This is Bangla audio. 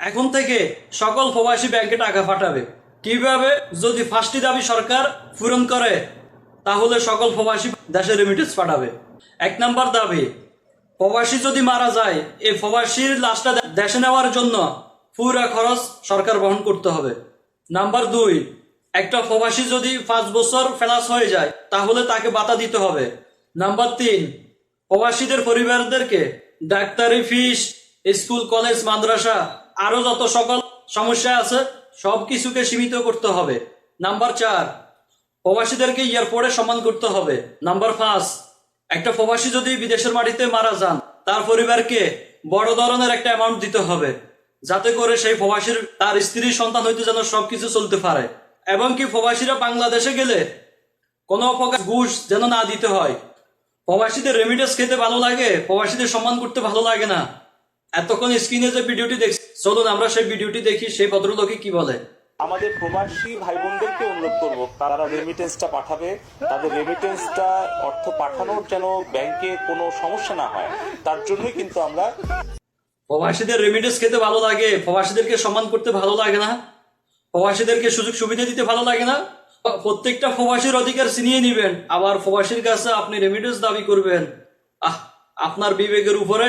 এখন থেকে সকল প্রবাসী ব্যাংকে টাকা পাঠাবে। কীভাবে? যদি ফার্স্টটি দাবি সরকার পূরণ করে, তাহলে সকল প্রবাসী দেশে রেমিটেন্স পাঠাবে। এক নম্বর দাবি, প্রবাসী যদি মারা যায়, এই প্রবাসীর লাশটা দেশে নেওয়ার জন্য পুরা খরচ সরকার বহন করতে হবে। নাম্বার দুই, একটা প্রবাসী যদি পাঁচ বছর ফেলাস হয়ে যায়, তাহলে তাকে বাতা দিতে হবে। নাম্বার তিন, প্রবাসীদের পরিবারদেরকে ডাক্তারি ফিস, স্কুল, কলেজ, মাদ্রাসা আরও যত সকল সমস্যা আছে, সব কিছুকে সীমিত করতে হবে। নাম্বার চার, প্রবাসীদেরকে এয়ারপোর্টে সম্মান করতে হবে। নাম্বার পাঁচ, একটা প্রবাসী যদি বিদেশের মাটিতে মারা যান, তার পরিবারকে বড় ধরনের একটা অ্যামাউন্ট দিতে হবে, যাতে করে সেই প্রবাসীর, তার স্ত্রীর সন্তান হইতে যেন সবকিছু চলতে পারে। এবং কি প্রবাসীরা বাংলাদেশে গেলে কোনো প্রকার ঘুষ যেন না দিতে হয়। প্রবাসীদের রেমিডেন্স খেতে ভালো লাগে, প্রবাসীদের সম্মান করতে ভালো লাগে না। এতক্ষণ স্ক্রিনে যে ভিডিওটি দেখছি চলুন আমরা সেই ভিডিওটি দেখি সেই ভদ্রলোকে কি বলে। আমাদের প্রবাসী ভাই বোনদেরকে অনুরোধ করব তারা রেমিটেন্সটা পাঠাবে। তাদের রেমিটেন্সটা অর্থ পাঠানোর যেন ব্যাংকে কোনো সমস্যা না হয় তার জন্যই কিন্তু আমরা প্রবাসীদের রেমিডেন্স খেতে ভালো লাগে প্রবাসীদেরকে সম্মান করতে ভালো লাগে না প্রবাসীদেরকে সুযোগ সুবিধা দিতে ভালো লাগে না প্রত্যেকটা প্রবাসীর অধিকার ছিনিয়ে নিবেন আবার প্রবাসীর কাছে আপনি রেমিডেন্স দাবি করবেন। আহ আপনার বিবেকের উপরে